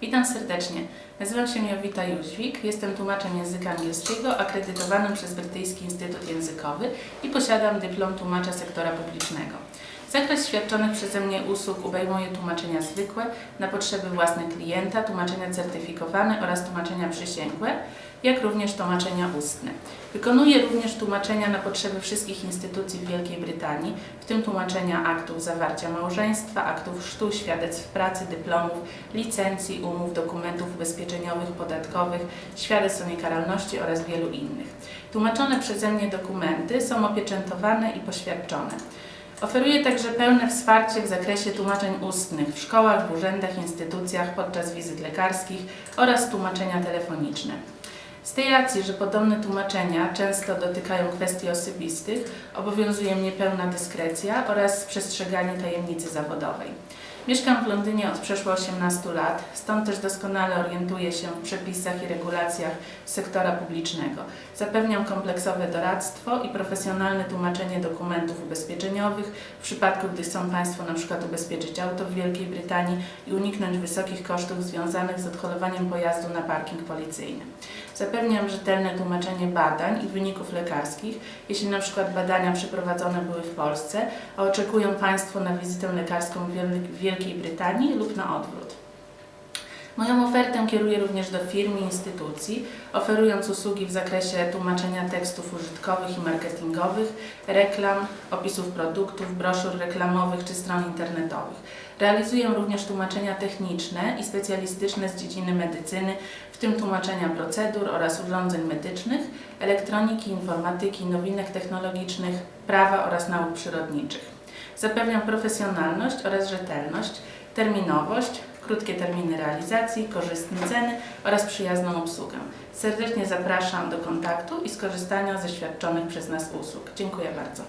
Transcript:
Witam serdecznie. Nazywam się Jowita Jóźwik, jestem tłumaczem języka angielskiego akredytowanym przez Brytyjski Instytut Językowy i posiadam dyplom tłumacza sektora publicznego. Zakres świadczonych przeze mnie usług obejmuje tłumaczenia zwykłe na potrzeby własne klienta, tłumaczenia certyfikowane oraz tłumaczenia przysięgłe, jak również tłumaczenia ustne. Wykonuję również tłumaczenia na potrzeby wszystkich instytucji w Wielkiej Brytanii, w tym tłumaczenia aktów zawarcia małżeństwa, aktów chrztu, świadectw pracy, dyplomów, licencji, umów, dokumentów ubezpieczeniowych, podatkowych, świadectw o niekaralności oraz wielu innych. Tłumaczone przeze mnie dokumenty są opieczętowane i poświadczone. Oferuję także pełne wsparcie w zakresie tłumaczeń ustnych w szkołach, w urzędach, instytucjach, podczas wizyt lekarskich oraz tłumaczenia telefoniczne. Z tej racji, że podobne tłumaczenia często dotykają kwestii osobistych, obowiązuje mnie pełna dyskrecja oraz przestrzeganie tajemnicy zawodowej. Mieszkam w Londynie od przeszło 18 lat, stąd też doskonale orientuję się w przepisach i regulacjach sektora publicznego. Zapewniam kompleksowe doradztwo i profesjonalne tłumaczenie dokumentów ubezpieczeniowych w przypadku, gdy chcą Państwo na przykład ubezpieczyć auto w Wielkiej Brytanii i uniknąć wysokich kosztów związanych z odholowaniem pojazdu na parking policyjny. Zapewniam rzetelne tłumaczenie badań i wyników lekarskich, jeśli na przykład badania przeprowadzone były w Polsce, a oczekują Państwo na wizytę lekarską w Wiel- w Wielkiej Brytanii lub na odwrót. Moją ofertę kieruję również do firm i instytucji, oferując usługi w zakresie tłumaczenia tekstów użytkowych i marketingowych, reklam, opisów produktów, broszur reklamowych czy stron internetowych. Realizuję również tłumaczenia techniczne i specjalistyczne z dziedziny medycyny, w tym tłumaczenia procedur oraz urządzeń medycznych, elektroniki, informatyki, nowinek technologicznych, prawa oraz nauk przyrodniczych. Zapewniam profesjonalność oraz rzetelność, terminowość, krótkie terminy realizacji, korzystne ceny oraz przyjazną obsługę. Serdecznie zapraszam do kontaktu i skorzystania ze świadczonych przez nas usług. Dziękuję bardzo.